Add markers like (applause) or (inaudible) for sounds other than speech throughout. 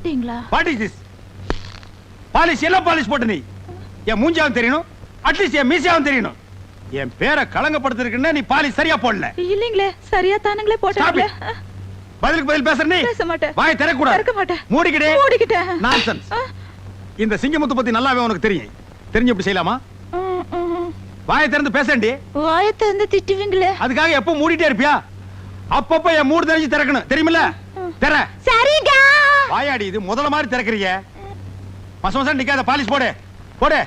கூப்பிட்டீங்களா? What is this polish எல்லாம் polish போட்டு நீ. என் மூஞ்சாவும் தெரியணும். அட்லீஸ்ட் என் மீசியாவும் தெரியணும். என் பேரை களங்கப்படுத்திருக்குன்னா நீ பாலிஷ் சரியா போடல. இல்லீங்களே சரியா தானுங்களே போட்டாங்களே. பதிலுக்கு பதில் பேசுற நீ. பேச மாட்டேன். வாய் திறக்கூடாது திறக்க மாட்டேன். மூடிக்கிட்டே மூடிக்கிட்டேன். நான்சென்ஸ் இந்த சிங்கமுத்து பத்தி நல்லாவே உனக்கு தெரியும். தெரிஞ்சு இப்படி செய்யலாமா. வாயை திறந்து பேசண்டி வாயை திறந்து திட்டுவீங்களே. அதுக்காக எப்போ மூடிட்டே இருப்பியா? அப்பப்ப என் மூடு தெரிஞ்சு திறக்கணும். தெரியுமில்ல? திற. வாயாடி இது முதல்ல மாதிரி திறக்கறீங்க. மச மசம் நிக்காத பாலிஷ் போடு. போடு.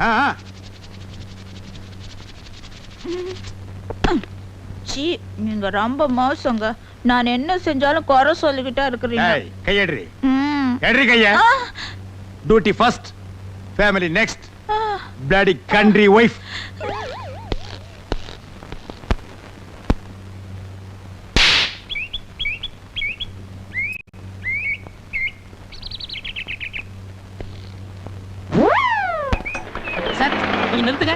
ஆ, ஆ. சீ நீங்க ரொம்ப மோசங்க. நான் என்ன செஞ்சாலும் குறை சொல்லிக்கிட்டே இருக்கிறீங்க. ஏய், கையெடுறி. எடுறி கைய. Duty first family next. Bloody country wife sir நீங்க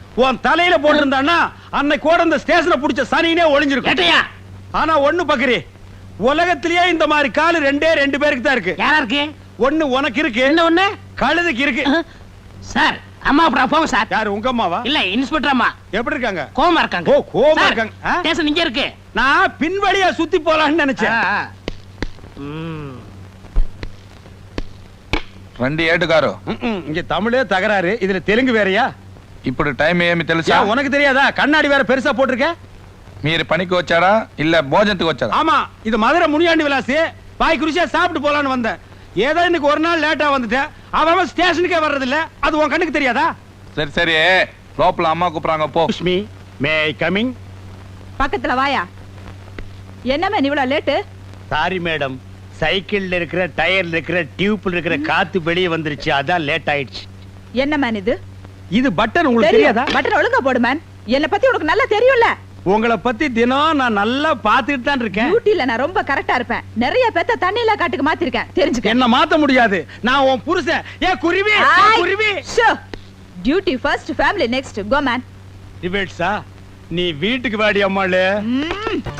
உன் தலையில போட்டிருந்தான்னா அன்னைக்கு கூட இந்த ஸ்டேஷனை புடிச்ச சனினே ஒளிஞ்சிருக்கும். ஆனா ஒண்ணு பக்கரி உலகத்திலேயே இந்த மாதிரி காலு ரெண்டே ரெண்டு பேருக்கு தான் இருக்கு. யாரா இருக்கு? ஒண்ணு உனக்கு இருக்கு. என்ன ஒண்ணு? கழுதுக்கு இருக்கு. சார் அம்மா அப்புறம் போங்க சார். யார் உங்க அம்மாவா? இல்ல இன்ஸ்பெக்டர் அம்மா. எப்படி இருக்காங்க? கோமா இருக்காங்க. ஓ கோமா இருக்காங்க. ஸ்டேஷன் இங்க இருக்கு. நான் பின்வழியா சுத்தி போலாம்னு நினைச்சேன். வண்டி ஏட்டுக்காரோ? இங்க தமிழே தகராறு. இதுல தெலுங்கு வேறையா? ఇప్పుడు టైం ఏమి తెలుసా உனக்கு தெரியாதா? கண்ணாடி வேறு పెరుసా పోட்டிருக்க మీరు பணிக்கு వచ్చారా இல்லை భోజనத்துக்கு వచ్చారా ஆமா இது மதுரை முனியாண்டி விலாசி. பாய் குருசியா சாப்பிட்டு போலான்னு வந்தேன். ஏதோ இன்னைக்கு ஒரு நாள் லேட்டா வந்துட்டேன். அவன் ஸ்டேஷனுக்கே வர்றது இல்ல அது உன் கண்ணுக்கு தெரியாதா? சரி சரி லோப்பல அம்மா கூப்பிடுறாங்க போ. மே ஐ கமிங் பக்கத்துல வாயா. என்னமே இவ்வளவு லேட்டு சாரி மேடம் சைக்கிள்ல இருக்கிற டயர்ல இருக்கிற டியூப்ல இருக்கிற காத்து வெளியே வந்துருச்சு. அதான் லேட் ஆயிடுச்சு. என்னமே இது? இது பட்டன் உங்களுக்கு தெரியாதா? பட்டன் ஒழுங்கா போடு மேன் என்ன பத்தி உனக்கு நல்லா தெரியும்ல. உங்களை பத்தி தினம் நான் நல்லா பாத்துட்டு தான் இருக்கேன். டியூட்டில நான் ரொம்ப கரெக்டா இருப்பேன். நிறைய பேத்த தண்ணியில காட்டுக்கு மாத்திருக்கேன். தெரிஞ்சுக்க. என்ன மாத்த முடியாது. நான் உன் புருஷன். ஏ குருவி? குருவி? Duty first family next go man டிபேட்ஸா நீ வீட்டுக்கு வாடி அம்மாளு.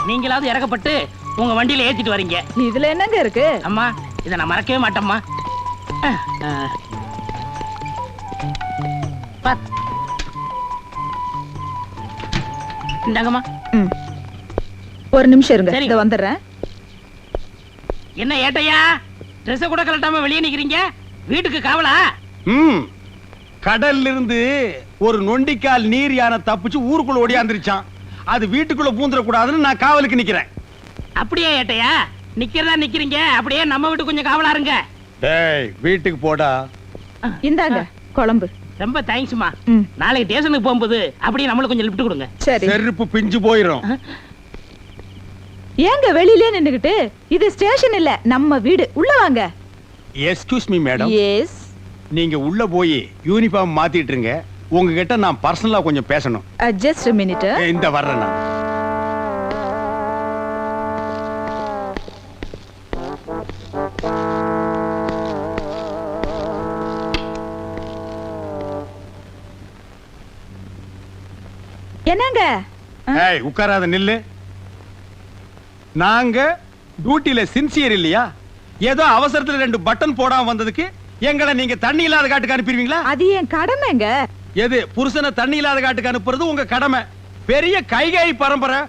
நீங்களாவது இறக்கப்பட்டு உங்க வண்டியில ஏத்திட்டு வரீங்க. இதுல என்னங்க இருக்கு? அம்மா இதை நான் மறக்கவே மாட்டேம்மா. இந்தாங்கம்மா. ஒரு நிமிஷம் இருங்க சரி. இத வந்துடுறேன். என்ன ஏட்டையா? ட்ரெஸ் கூட கலட்டாம வெளியே நிக்கிறீங்க? வீட்டுக்கு காவலா? ம். கடல்ல இருந்து ஒரு நொண்டிக்கால் நீர் யானை தப்பிச்சு ஊருக்குள்ள ஓடியாந்துருச்சான் அது வீட்டுக்குள்ள பூந்துட கூடாதுன்னு நான் காவலுக்கு நிக்கிறேன். அப்படியே ஏட்டையா? நிக்கிறதா நிக்கிறீங்க? அப்படியே நம்ம வீட்டு கொஞ்சம் காவலா இருங்க. டேய் வீட்டுக்கு போடா. இந்தாங்க குழம்பு. ரொம்ப தேங்க்ஸ்மா. நாளைக்கு ஸ்டேஷனுக்கு போகும்போது அப்படியே நம்மளுக்கு கொஞ்சம் லிஃப்ட் கொடுங்க. சரி. செருப்பு பிஞ்சு போயிரும். ஏங்க வெளியிலே நின்னுகிட்டு? இது ஸ்டேஷன் இல்ல நம்ம வீடு. உள்ள வாங்க. எஸ்கியூஸ் மீ மேடம் எஸ் நீங்க உள்ள போய் யூனிஃபார்ம் மாத்திட்டு இருங்க. உங்ககிட்ட நான் பர்சனலா கொஞ்சம் பேசணும். ஜஸ்ட் மினிட் ஏய், இந்த வர்றேன் நான். ஏய் உட்காராத நில்லு. நாங்க டியூட்டில சின்சியர் இல்லையா? ஏதோ அவசரத்துல ரெண்டு பட்டன் போடாம வந்ததுக்கு எங்களை நீங்க தண்ணி இல்லாத காட்டுக்கு அனுப்பிடுவீங்களா? அது என் கடமைங்க. எது புருஷனை தண்ணி இல்லாத காட்டுக்கு அனுப்புறது உங்க கடமை. பெரிய கைகை பரம்பரை.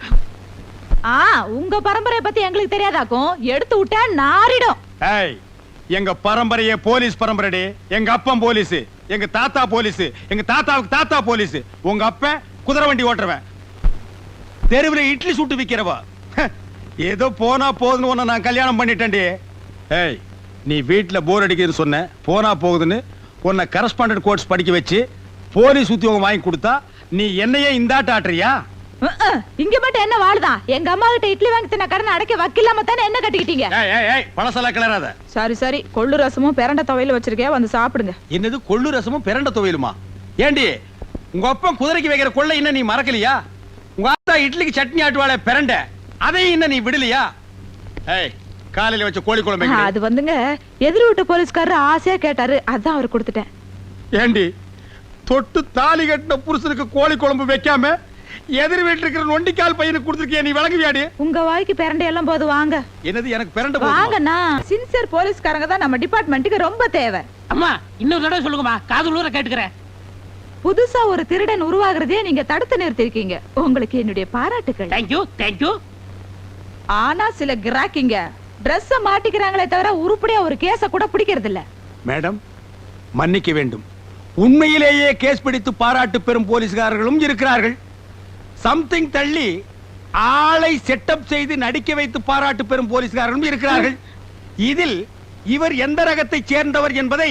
ஆ உங்க பரம்பரைய பத்தி எங்களுக்கு தெரியாதாக்கும்? எடுத்து விட்டா நாரிடும். ஏய் எங்க பரம்பரையே போலீஸ் பரம்பரைடி. எங்க அப்பன் போலீஸ் எங்க தாத்தா போலீஸ் எங்க தாத்தாவுக்கு தாத்தா போலீஸ். உங்க அப்பன் குதிரை வண்டி ஓட்டுறவன். தெருவுல இட்லி சுட்டு விக்கிறவா. ஹ, ஏதோ போனா போதுன்னு உன்னை நான் கல்யாணம் பண்ணிட்டேன்டி. ஏய் நீ வீட்ல போர் அடிக்குதுன்னு சொன்ன போனா போகுதுன்னு உன்னை கரஸ்பாண்டன்ட் கோர்ஸ் படிக்க வச்சு போலீஸ் உத்தியோகம் வாங்கி கொடுத்தா நீ என்னையே இந்தாட்ட ஆட்டுறியா? இங்க மட்டும் என்ன வாழுதான் எங்க அம்மா கிட்ட இட்லி வாங்கி தின்ன கடன் அடைக்க வக்கில்லாம தானே என்ன கட்டிக்கிட்டீங்க? ஏய் ஏய் ஏய் பழசெல்லாம் கிளறாத. சரி சரி கொள்ளு ரசமும் பிரண்ட துவையில வச்சிருக்கேன் வந்து சாப்பிடுங்க. என்னது கொள்ளு ரசமும் பிரண்ட துவையலுமா? ஏண்டி உங்க அப்பன் குதிரைக்கு வைக்கிற கொள்ளை இன்னும் நீ மறக்கலையா? உங்க அத்தா இட்லிக்கு சட்னி ஆட்டுவாளே பிரண்ட. அதையும் இன்னும் நீ விடலையா? ஏய் காலையில வச்ச கோழி குழம்பு? அது வந்துங்க எதிர் வீட்டு போலீஸ்காரர் ஆசையா கேட்டாரு. அதான் அவர் கொடுத்துட்டேன். ஏண்டி தொட்டு தாலி கட்டின புருஷனுக்கு கோழி குழம்பு வைக்காம எதிர் வீட்டுல இருக்கிற நொண்டிக்கால் பையனுக்கு கொடுத்துருக்கிய நீ விளங்குவியாடி உங்க வாய்க்கு பிரண்டை எல்லாம் போது வாங்க. என்னது எனக்கு பிரண்ட போதுமா? வாங்கண்ணா. சின்சியர் போலீஸ்காரங்க தான் நம்ம டிபார்ட்மெண்ட்டுக்கு ரொம்ப தேவை. அம்மா இன்னொரு தடவை சொல்லுங்கம்மா. காது ஊர கேட்டுக்கிறேன். புதுசா ஒரு திருடன் உருவாகிறதே நீங்க தடுத்து நிறுத்திருக்கீங்க. உங்களுக்கு என்னுடைய பாராட்டுகள் தேங்க்யூ தேங்க்யூ ஆனா சில கிராக்கிங்க Dress மாட்டிக்கிறாங்களே தவிர உருப்படியா ஒரு கேஸ கூட பிடிக்கிறது இல்ல மேடம் மன்னிக்க வேண்டும். உண்மையிலேயே கேஸ் பிடித்து பாராட்டு பெறும் போலீஸ்காரர்களும் இருக்கிறார்கள். சம்திங் தள்ளி ஆளை செட்டப் செய்து நடிக்க வைத்து பாராட்டு பெறும் போலீஸ்காரர்களும் இருக்கிறார்கள். இதில் இவர் எந்த ரகத்தை சேர்ந்தவர் என்பதை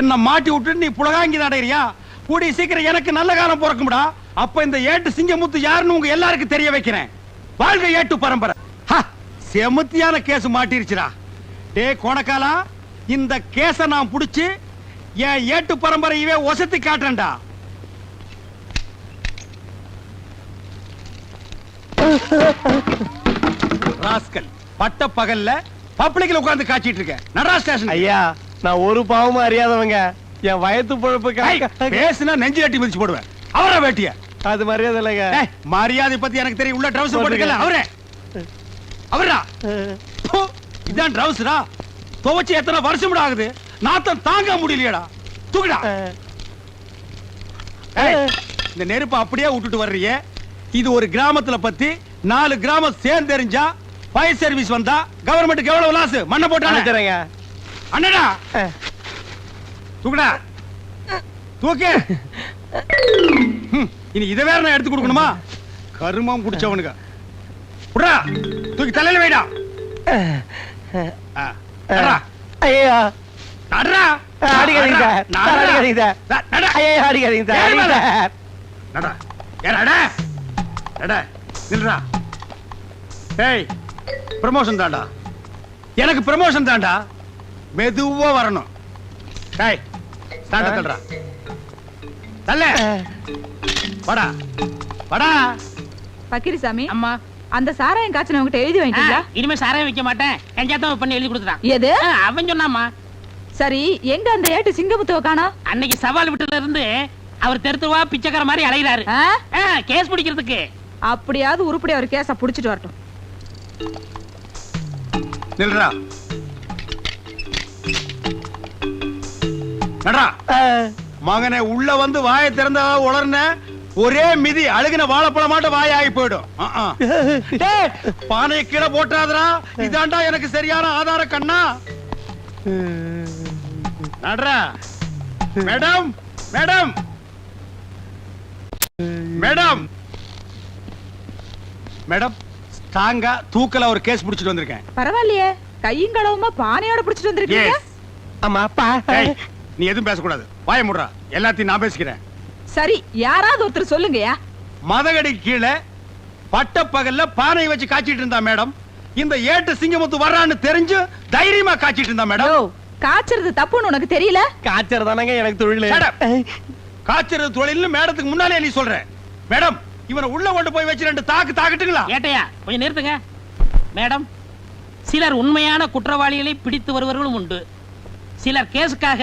என்ன மாட்டி விட்டு நீ புலகாங்கி நடைறியா கூடிய சீக்கிரம் எனக்கு நல்ல காலம் பிறக்கும்டா. அப்ப இந்த ஏட்டு சிங்கமுத்து யாருன்னு உங்க எல்லாருக்கும் தெரிய வைக்கிறேன். வாழ்க ஏட்டு பரம்பரை. செமத்தியான கேஸ் மாட்டிருச்சுடா. டே கோணக்காலா இந்த கேஸ நான் புடிச்சு என் ஏட்டு பரம்பரையவே ஒசத்தி காட்டுறேன்டா. ராஸ்கல் பட்ட பகல்ல பப்ளிக்ல உட்கார்ந்து காய்ச்சிட்டு இருக்க. நடரா ஸ்டேஷன் ஐயா நான் ஒரு பாவமும் அறியாதவங்க. என் வயத்து பொழப்புக்காக பேசுனா நெஞ்சு கட்டி மிதிச்சு போடுவேன். அவரா வேட்டிய? அது மரியாதை இல்லைங்க. மரியாதை பத்தி எனக்கு தெரியும். உள்ள ட்ரவுசர் போட்டுக்கல அவரே. அவரா? இதான் ட்ரவுசரா துவைச்சு எத்தனை வருஷம் ஆகுது? நாத்தம் தாங்க முடியலையடா. தூக்குடா. இந்த நெருப்பை அப்படியே விட்டுட்டு வர்றியே இது ஒரு கிராமத்துல பத்தி நாலு கிராமம் சேர்ந்து தெரிஞ்சா ஃபயர் சர்வீஸ் வந்தா கவர்மெண்ட்டுக்கு எவ்வளவு லாஸ் மண்ணை போட்டானே. அனுப்பிச்சுறேங்க அண்ணடா! தூக்குடா! தூக்கு! இனி இதை வேற நான் எடுத்து கொடுக்கணுமா? கருமம் குடிச்சவனுங்க. புடா தூக்கி தலையில வைடா. ஐயா நடடா. அடிக்காதீங்க சார். சார், அடிக்காதீங்க சார். நட-. ஐயா அடிக்காதீங்க சார். அடிங்க. சார். நடடா. ஏய், நட. ப்ரமோஷன் தான்டா. எனக்கு ப்ரமோஷன் தான்டா. மெதுவா வரணும். டேய் ஸ்டாண்ட தள்ளுடா. தள்ள. வாடா. வாடா. பக்கிரிசாமி அம்மா. அந்த சாராயம் காய்ச்சல் உங்ககிட்ட எழுதி வாங்கிட்டீங்களா? இனிமே சாராயம் வைக்க மாட்டேன். கஞ்சாத்தம் பண்ணி எழுதி கொடுத்துட்டான். எது? அவன் சொன்னாமா சரி எங்க அந்த ஏட்டு சிங்கமுத்துவ காணோம்? அன்னைக்கு சவால் விட்டுல இருந்து அவர் தெருத்துவா பிச்சைக்கார மாதிரி அலைகிறாரு கேஸ் பிடிக்கிறதுக்கு. அப்படியாவது உருப்படியா ஒரு கேஸ புடிச்சிட்டு வரட்டும். நில்றா. மகனே உள்ள வந்து வாயை திறந்தா உளர்ன ஒரே மிதி அழுகின வாழைப்பழம் மாட்ட வாய் ஆகி போயிடும் பானையை கீழே போட்டாதடா இதாண்டா எனக்கு சரியான ஆதார கண்ணா. நடரா மேடம் மேடம். மேடம். மேடம் ஸ்ட்ராங்கா தூக்கல ஒரு கேஸ் புடிச்சிட்டு வந்திருக்கேன். பரவாயில்லையே. கையும் களவுமா பானையோட புடிச்சிட்டு வந்திருக்கீங்க. ஆமா அப்பா. நீ எதுவும் பேசக்கூடாது. வாய முடுறா. எல்லாத்தையும் நான் பேசிக்கிறேன். சரி யாராவது ஒருத்தர் சொல்லுங்கயா மதகடி கீழே பட்ட பகல்ல பானை வச்சு காய்ச்சிட்டு இருந்தா மேடம். இந்த ஏட்டு சிங்கமுத்து வர்றான்னு தெரிஞ்சு தைரியமா காய்ச்சிட்டு இருந்தா மேடம். காய்ச்சறது தப்புன்னு உனக்கு தெரியல? காய்ச்சல் தானங்க எனக்கு தொழில். காய்ச்சறது தொழில்னு மேடத்துக்கு முன்னாலே நீ சொல்ற. மேடம் இவனை உள்ள கொண்டு போய் வச்சு ரெண்டு தாக்கு தாக்கட்டுங்களா? ஏட்டையா கொஞ்சம் நிறுத்துங்க. மேடம் சிலர் உண்மையான குற்றவாளிகளை பிடித்து வருவர்களும் உண்டு. சிலர் கேஸுக்காக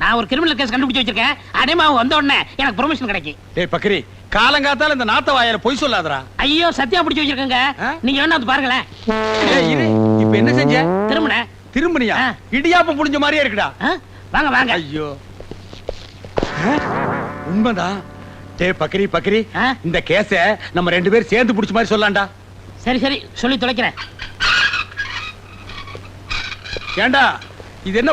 நான் ஒரு கிரிமினல் கேஸ் கண்டுபிடிச்சு வச்சிருக்கேன். அடைமா வந்த உடனே எனக்கு ப்ரொமோஷன் கிடைக்கும் டேய் பக்ரி காலங்காத்தால இந்த நாத்த வாயில பொய் சொல்லாதடா. ஐயோ சத்தியா பிடிச்சு வச்சிருக்கேங்க? நீங்க வேணா வந்து பாருங்களேன். ஏய் இரு. இப்ப என்ன செஞ்ச? திரும்பின. திரும்பனியா. இடியாப்பம் புடிஞ்ச மாதிரியே இருக்குடா. வாங்க வாங்க. ஐயோ? உண்மைதான் டேய் பக்ரி பக்ரி? இந்த கேஸ நம்ம ரெண்டு பேரும் சேர்ந்து புடிச்ச மாதிரி சொல்லலாம்டா சரி சரி. சொல்லி தொலைக்கிறேன். ஏண்டா இது என்ன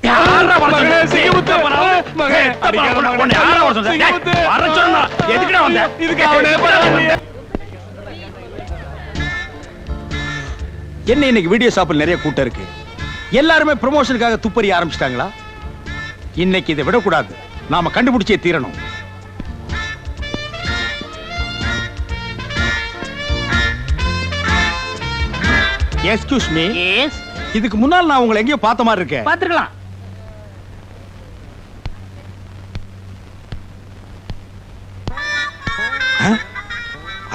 என்ன இன்னைக்கு வீடியோ ஷாப்பில் நிறைய கூட்டம் இருக்கு? எல்லாருமே ப்ரமோஷனுக்காக துப்பறி ஆரம்பிச்சிட்டாங்களா? இன்னைக்கு இதை விடக்கூடாது. நாம கண்டுபிடிச்சே தீரணும். எஸ்கியூஸ் மீ எஸ் இதுக்கு முன்னால் நான் உங்களை எங்கேயோ பார்த்த மாதிரி இருக்கேன். பாத்துக்கலாம்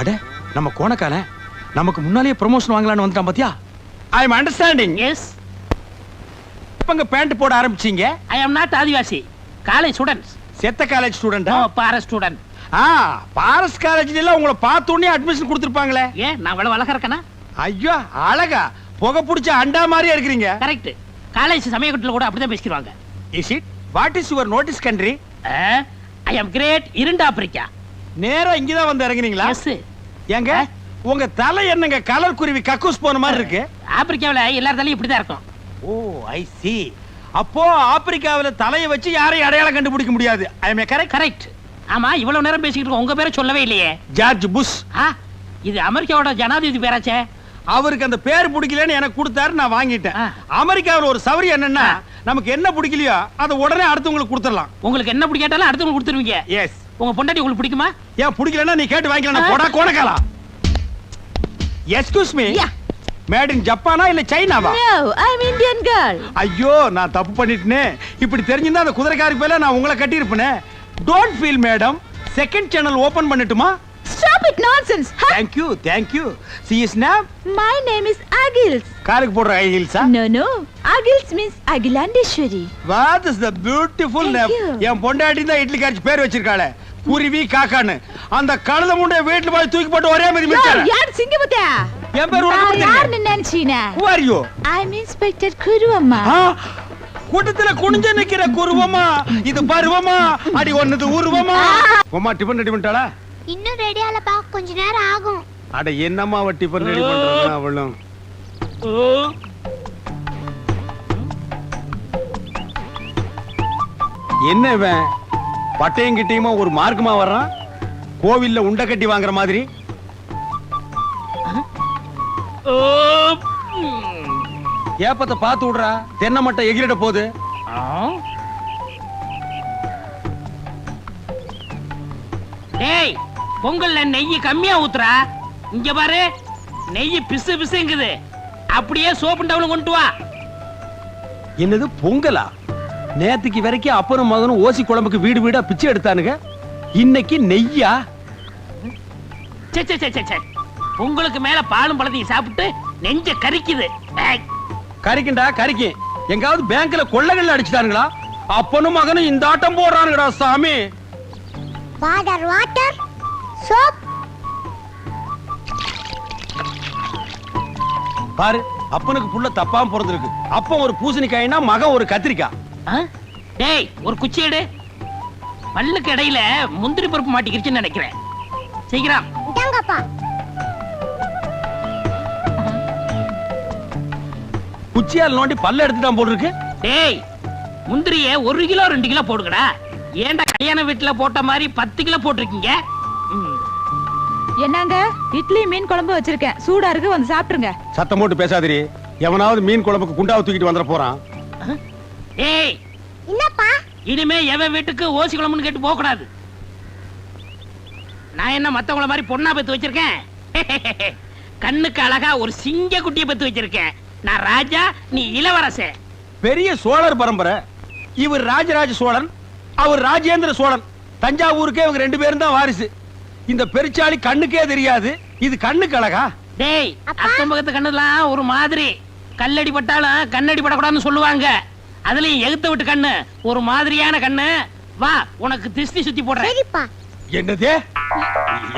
அட நம்ம கோணக்கால நமக்கு முன்னாலேயே ப்ரமோஷன் வாங்கலாம்னு வந்துட்டான் பாத்தியா? ஐ எம் அண்டர்ஸ்டாண்டிங் எஸ் எப்பங்க பேண்ட் போட ஆரம்பிச்சீங்க? ஐ அம் நாட் ஆதிவாசி. காலேஜ் ஸ்டூடெண்ட்ஸ் செத்த காலேஜ் ஸ்டூடெண்டா நோ பார ஸ்டூடெண்ட் ஆ பாரஸ் காலேஜ்ல எல்லாம் உங்களை பார்த்த உடனே அட்மிஷன் கொடுத்துருப்பாங்களே. ஏன் நான் அவ்வளவு அழகா இருக்கேனா? ஐயோ அழகா. புகை பிடிச்ச அண்டா மாதிரியே இருக்கிறீங்க. கரெக்ட் காலேஜ் சமயக்கட்டில் கூட அப்படிதான் பேசிக்கிறாங்க is it what is your notice country? I am great இருண்ட ஆப்பிரிக்கா. நேரா இங்கதான் வந்து இறங்குறீங்களா எஸ் ஏங்க உங்க தலை என்னங்க கலர் குருவி கக்கூஸ் போன மாதிரி இருக்கு? ஆப்பிரிக்காவுல எல்லாத்தாலையும் இப்படிதான் இருக்கும். ஓ ஐ see. அப்போ ஆப்பிரிக்காவில தலையை வச்சு யாரையும் அடையாளம் கண்டுபிடிக்க முடியாது. ஐ எம் கரெக்ட் கரெக்ட் ஆமா இவ்வளவு நேரம் பேசிக்கிட்டு இருக்கோம். உங்க பேரை சொல்லவே இல்லையே. George Bush. ஆ இது அமெரிக்காவோட ஜனாதிபதி பேராச்சே. அவருக்கு அந்த பேர் பிடிக்கலன்னு எனக்கு கொடுத்தாரு நான் வாங்கிட்டேன். அமெரிக்காவில் ஒரு சவரி என்னன்னா நமக்கு என்ன பிடிக்கலையோ அதை உடனே அடுத்தவங்களுக்கு கொடுத்துடலாம். உங்களுக்கு என்ன பிடிக்காட்டாலும் அடுத்தவங்க கொடுத்துருவீங்க. எஸ் உங்க பொண்டாட்டி உங்களுக்கு பிடிக்குமா ஏன் பிடிக்கலன்னா நீ கேட்டு வாங்கிக்கலாம் போடா கோணக்காலா எஸ்கியூஸ் மீ. மேட் இன் ஜப்பானா இல்ல சைனாவா No, I'm Indian girl. ஐயோ நான் தப்பு பண்ணிட்டேனே இப்படி தெரிஞ்சிருந்தா அந்த குதிரைக்காரி பேல நான் உங்களை கட்டியிருப்பேனே don't feel madam second channel open பண்ணட்டுமா it nonsense. Huh? Thank you thank you she is name My name is Agils. காலுக்கு போடுற ஹீல்ஸா No, no. Agils means Agilandeshwari. What is the beautiful name. என் பொண்டாட்டி தான் இட்லி காய்ச்சி பேர் வச்சிருக்காளே குருவி காக்கான்னு. அந்த கழுத முண்டை வீட்டுல போய் தூக்கி போட்டு ஒரே மாதிரி Yo, மிச்சாரு யார் சிங்கமுத்தா? என் பேர் உனக்கு? யாருன்னு நினைச்சீனா? Who are you? I'm Inspector Kuru அம்மா. ஆ, கூட்டத்துல குனிஞ்சு நிக்கிற குருவமா இது பருவமா? அடி ஒன்னது உருவமா? உமா டிபன் ரெடி பண்ணிட்டாளா? இன்னும் ரெடி ஆலப்பா கொஞ்ச நேரம் ஆகும். அட என்னம்மா அவ டிபன் ரெடி பண்றது அவளும்? என்ன இவன்? பட்டையும் கிட்டையுமா ஒரு மார்க்கமா வர்றான்? கோவில்ல உண்டை கட்டி வாங்குற மாதிரி. ஏப்பத்தை பார்த்து விடுறா. தென்னை மட்டை எகிரிட போகுது. டேய் பொங்கல்ல நெய் கம்மியா ஊத்துறா. இங்க பாரு நெய் பிசு பிசுங்குது. அப்படியே சோப்பு டவுன் கொண்டு வா. என்னது பொங்கலா? நேத்துக்கு வரைக்கும் அப்பனும் மகனும் ஓசி குழம்புக்கு வீடு வீடா பிச்சை எடுத்தானுங்க. இன்னைக்கு நெய்யா? சே சே சே சே சே உங்களுக்கு மேல பாலும் பழத்தையும் சாப்பிட்டு நெஞ்ச கரிக்குது. ஏய், கறிக்குண்டா கறிக்கு எங்காவது பேங்க்ல கொள்ளைகள் அடிச்சுட்டானுங்களா? அப்பனும் மகனும் இந்த ஆட்டம் போடுறானுங்கடா சாமி. வாட்டர் வாட்டர் சோப் பாரு அப்பனுக்கு புள்ள தப்பாம பிறந்திருக்கு. அப்பன் ஒரு பூசணிக்காய்னா மகன் ஒரு கத்திரிக்காய்? டேய் ஒரு குச்சி எடு. பல்லுக்கு இடையில முந்திரி பருப்பு மாட்டிக்கிருச்சுன்னு நினைக்கிறேன். சீக்கிரம். இதாங்கப்பா குச்சியால் நோண்டி பல்ல எடுத்துட்டான் போல் இருக்கு டேய் முந்திரிய ஒரு கிலோ ரெண்டு கிலோ போடுங்கடா. ஏன்டா கல்யாண வீட்டுல போட்ட மாதிரி பத்து கிலோ போட்டிருக்கீங்க. என்னங்க? இட்லி மீன் குழம்பு வச்சிருக்கேன். சூடா இருக்கு வந்து சாப்பிட்டுருங்க. சத்தம் போட்டு பேசாதிரி எவனாவது மீன் குழம்புக்கு குண்டாவை தூக்கிட்டு வந்துட போறான். டேய் என்னப்பா? இனிமே எவன் வீட்டுக்கு ஓசி குழம்புன்னு கேட்டு போக கூடாது நான் என்ன மத்தவங்கள மாதிரி பொண்ணா பெத்து வச்சிருக்கேன்? (laughs) கண்ணுக்கு அழகா ஒரு சிங்க குட்டியை பெத்து வச்சிருக்கேன். நான் ராஜா நீ இளவரசன் பெரிய சோழர் பரம்பரை. இவர் ராஜராஜ சோழன் அவர் ராஜேந்திர சோழன். தஞ்சாவூருக்கே இவங்க ரெண்டு பேரும் தான் வாரிசு. இந்த பெருச்சாளி கண்ணுக்கே தெரியாது இது கண்ணுக்கு அழகா? டேய் அக்கம் பக்கத்து கண்ணுலாம் ஒரு மாதிரி. கல்லடி பட்டாலும் கண்ணடி படக்கூடாதுன்னு சொல்லுவாங்க. அதுலயும் எகுத்த விட்டு கண்ணு. ஒரு மாதிரியான கண்ணு. வா உனக்கு திஷ்டி சுத்தி போடுறேன். சரிப்பா. என்னது?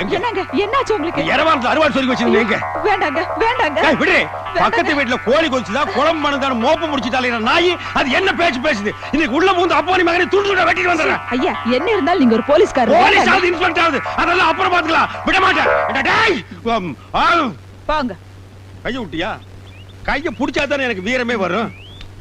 எங்க? என்னங்க? என்னாச்சு உங்களுக்கு? இரவாரத்து அறுவாள் சொல்லி வச்சிருந்தீங்க எங்க? வேண்டாங்க வேண்டாங்க. ஏய், விடு பக்கத்து வீட்டுல கோழி கொதிச்சுதா குழம்பு மணந்தான மோப்ப முடிச்சுட்டாலே நாய்? அது என்ன பேச்சு பேசுது? இன்னைக்கு உள்ள பூந்து அப்பா மகனை துண்டு துண்டா வெட்டிட்டு வந்துடுறேன் ஐயா என்ன இருந்தாலும் நீங்க ஒரு போலீஸ்காரர். போலீஸ் வேண்டாங்க. ஆகுது இன்ஸ்பெக்டர் ஆகுது அதெல்லாம் அப்புறம் பாத்துக்கலாம் விட மாட்டேன். அட டேய் உம், ஆ, போங்க கைய விட்டியா? கைய புடிச்சா தானே எனக்கு வீரமே வரும்.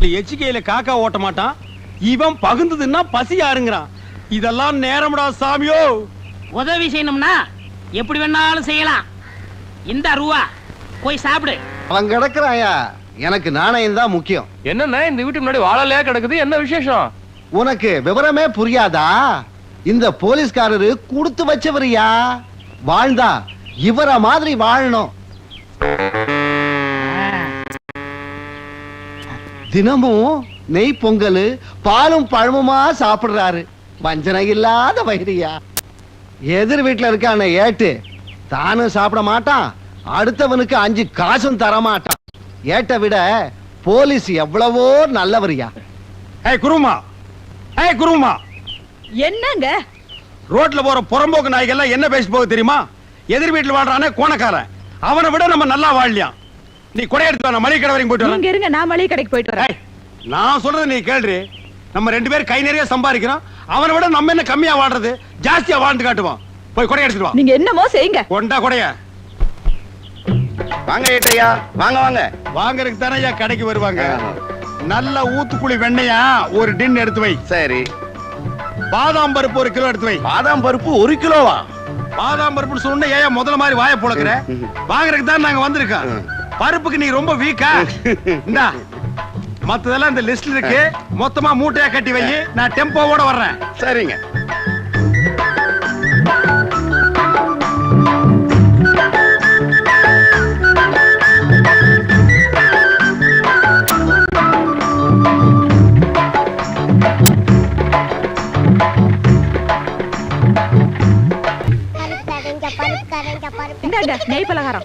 எச்சிக்கையில காக்கா ஓட்ட மாட்டான். இவன் பகுந்ததுன்னா பசி யாருங்கிறான். இதெல்லாம் நேரம்டா சாமியோ. உதவி செய்யணும்னா எப்படி வேணாலும் செய்யலாம். இந்த ரூவா போய் சாப்பிடு. அவன் கிடக்குறாயா? எனக்கு நாணயம் தான் முக்கியம். என்னண்ணா இந்த வீட்டு முன்னாடி வாழலையா கிடக்குது? என்ன விசேஷம்? உனக்கு விவரமே புரியாதா? இந்த போலீஸ்காரரு கொடுத்து வச்சவரியா? வாழ்ந்தா இவர மாதிரி வாழணும். தினமும் நெய் பொங்கல் பாலும் பழமுமா சாப்பிடுறாரு. வஞ்சனை இல்லாத வயிறியா எதிர் வீட்டுல இருக்கான ஏட்டு தானும் சாப்பிட மாட்டான் அடுத்தவனுக்கு அஞ்சு காசும் தர மாட்டான் ஏட்டை விட போலீஸ் எவ்வளவோ நல்லவரியா. ஏய் குருமா. ஏய் குருமா. என்னங்க? ரோட்ல போற புறம்போக்கு நாய்கள்லாம் என்ன பேசி போக தெரியுமா? எதிர் வீட்டுல வாழ்றானே கோணக்காரன். அவனை விட நம்ம நல்லா வாழலாம் நீ கொடை எடுத்து வா, நான் மளிகை கடை வரைக்கும் போயிட்டு வரேன். நீங்க இருங்க நான் மளிகை கடைக்கு போயிட்டு வரேன். நான் சொல்றது நீ கேள்றி நம்ம ரெண்டு பேரும் கை நிறைய சம்பாதிக்கிறோம். அவனை விட நம்ம என்ன கம்மியா வாழ்றது? ஜாஸ்தியா வாழ்ந்து காட்டுவோம். போய் கொடை எடுத்துட்டு வா. நீங்க என்னமோ செய்யுங்க. கொண்டா கொடைய. வாங்க ஏட்டையா வாங்க வாங்க. வாங்கறதுக்கு தானே ஐயா கடைக்கு வருவாங்க. நல்ல ஊத்துக்குழி வெண்ணையா ஒரு டின் எடுத்து வை. சரி. பாதாம் பருப்பு ஒரு கிலோ எடுத்து வை. பாதாம் பருப்பு ஒரு கிலோவா? பாதாம் பருப்புன்னு சொன்ன ஏன் முதல்ல மாதிரி வாயை புழக்கிற? வாங்குறதுக்கு தான் நாங்க வந்திருக்கோம். பருப்புக்கு நீ ரொம்ப வீக்கா இந்தா மத்ததெல்லாம் இந்த லிஸ்ட்ல இருக்கு. மொத்தமா மூட்டையா கட்டி வை. நான் டெம்போவோட வர்றேன். சரிங்க. நெய் பலகாரம்.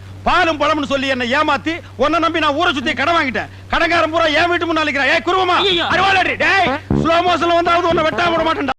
பாலும் பழம்னு சொல்லி என்ன ஏமாத்தி உன்னை நம்பி நான் ஊரை சுத்தி கடன் வாங்கிட்டேன். கடன்காரன் பூரா என் வீட்டு முன்னாள் ஏய் குருவமா. அருவாளடி டேய் ஸ்லோ மோஷன்ல வந்தாவது உன்னை வெட்டாம விட மாட்டேன்டா.